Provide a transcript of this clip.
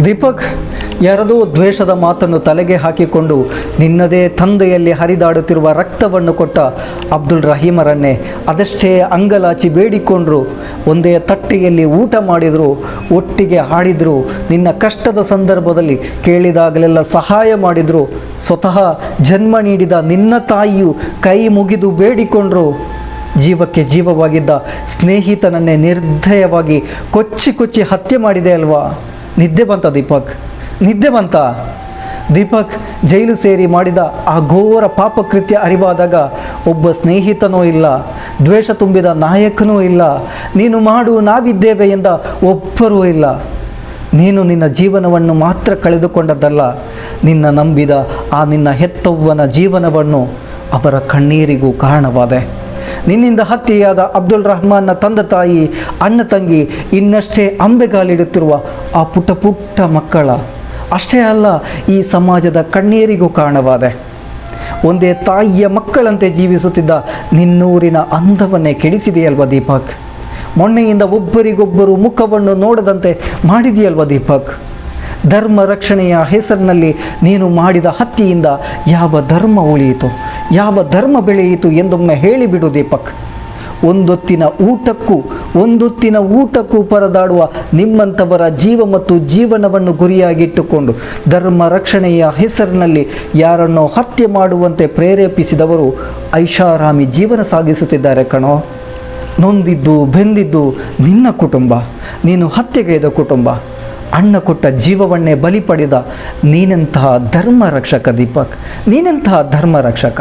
ದೀಪಕ್, ಯಾರದೋ ದ್ವೇಷದ ಮಾತನ್ನು ತಲೆಗೆ ಹಾಕಿಕೊಂಡು ನಿನ್ನದೇ ತಂದೆಯಲ್ಲಿ ಹರಿದಾಡುತ್ತಿರುವ ರಕ್ತವನ್ನು ಕೊಟ್ಟ ಅಬ್ದುಲ್ ರಹೀಮರನ್ನೇ ಅದಷ್ಟೇ ಅಂಗಲಾಚಿ ಬೇಡಿಕೊಂಡ್ರು, ಒಂದೇ ತಟ್ಟೆಯಲ್ಲಿ ಊಟ ಮಾಡಿದರು, ಒಟ್ಟಿಗೆ ಹಾಡಿದರು, ನಿನ್ನ ಕಷ್ಟದ ಸಂದರ್ಭದಲ್ಲಿ ಕೇಳಿದಾಗಲೆಲ್ಲ ಸಹಾಯ ಮಾಡಿದರು, ಸ್ವತಃ ಜನ್ಮ ನೀಡಿದ ನಿನ್ನ ತಾಯಿಯು ಕೈ ಮುಗಿದು ಬೇಡಿಕೊಂಡ್ರು. ಜೀವಕ್ಕೆ ಜೀವವಾಗಿದ್ದ ಸ್ನೇಹಿತನನ್ನೇ ನಿರ್ದಯವಾಗಿ ಕೊಚ್ಚಿ ಕೊಚ್ಚಿ ಹತ್ಯೆ ಮಾಡಿದೆ ಅಲ್ವಾ? ನಿದ್ದೆ ಬಂತ ದೀಪಕ್, ನಿದ್ದೆ ಬಂತ. ದೀಪಕ್ ಜೈಲು ಸೇರಿ ಮಾಡಿದ ಆ ಘೋರ ಪಾಪಕೃತ್ಯ ಅರಿವಾದಾಗ ಒಬ್ಬ ಸ್ನೇಹಿತನೂ ಇಲ್ಲ, ದ್ವೇಷ ತುಂಬಿದ ನಾಯಕನೂ ಇಲ್ಲ, ನೀನು ಮಾಡು ನಾವಿದ್ದೇವೆ ಎಂದ ಒಬ್ಬರೂ ಇಲ್ಲ. ನೀನು ನಿನ್ನ ಜೀವನವನ್ನು ಮಾತ್ರ ಕಳೆದುಕೊಂಡದ್ದಲ್ಲ, ನಿನ್ನ ನಂಬಿದ ಆ ನಿನ್ನ ಹೆತ್ತವ್ವನ ಜೀವನವನ್ನು ಅವರ ಕಣ್ಣೀರಿಗೂ ಕಾರಣವಾದೆ. ನಿನ್ನಿಂದ ಹತ್ಯೆಯಾದ ಅಬ್ದುಲ್ ರಹಮಾನ್ನ ತಂದೆ ತಾಯಿ, ಅಣ್ಣ ತಂಗಿ, ಇನ್ನಷ್ಟೇ ಅಂಬೆಗಾಲಿಡುತ್ತಿರುವ ಆ ಪುಟ್ಟ ಪುಟ್ಟ ಮಕ್ಕಳ. ಅಷ್ಟೇ ಅಲ್ಲ, ಈ ಸಮಾಜದ ಕಣ್ಣೀರಿಗೂ ಕಾರಣವಾದೆ. ಒಂದೇ ತಾಯಿಯ ಮಕ್ಕಳಂತೆ ಜೀವಿಸುತ್ತಿದ್ದ ನಿನ್ನೂರಿನ ಅಂದವನ್ನೇ ಕೆಡಿಸಿದೆಯಲ್ವ ದೀಪಕ್? ಮೊನ್ನೆಯಿಂದ ಒಬ್ಬರಿಗೊಬ್ಬರು ಮುಖವನ್ನು ನೋಡದಂತೆ ಮಾಡಿದೆಯಲ್ವ ದೀಪಕ್? ಧರ್ಮ ರಕ್ಷಣೆಯ ಹೆಸರಿನಲ್ಲಿ ನೀನು ಮಾಡಿದ ಹತ್ಯೆಯಿಂದ ಯಾವ ಧರ್ಮ ಉಳಿಯಿತು? ಯಾವ ಧರ್ಮ ಬೆಳೆಯಿತು ಎಂದೊಮ್ಮೆ ಹೇಳಿಬಿಡು ದೀಪಕ್. ಒಂದೊತ್ತಿನ ಊಟಕ್ಕೂ ಒಂದೊತ್ತಿನ ಊಟಕ್ಕೂ ಪರದಾಡುವ ನಿಮ್ಮಂಥವರ ಜೀವ ಮತ್ತು ಜೀವನವನ್ನು ಗುರಿಯಾಗಿಟ್ಟುಕೊಂಡು ಧರ್ಮ ರಕ್ಷಣೆಯ ಹೆಸರಿನಲ್ಲಿ ಯಾರನ್ನೋ ಹತ್ಯೆ ಮಾಡುವಂತೆ ಪ್ರೇರೇಪಿಸಿದವರು ಐಷಾರಾಮಿ ಜೀವನ ಸಾಗಿಸುತ್ತಿದ್ದಾರೆ ಕಣೋ. ನೊಂದಿದ್ದು, ಬೆಂದಿದ್ದು ನಿನ್ನ ಕುಟುಂಬ, ನೀನು ಹತ್ಯೆಗೈದ ಕುಟುಂಬ. ಅಣ್ಣ ಕೊಟ್ಟ ಜೀವವನ್ನೇ ಬಲಿ ಪಡೆದ ನೀನೆಂತಹ ಧರ್ಮ ರಕ್ಷಕ ದೀಪಕ್ ನೀನೆಂತಹ ಧರ್ಮ ರಕ್ಷಕ?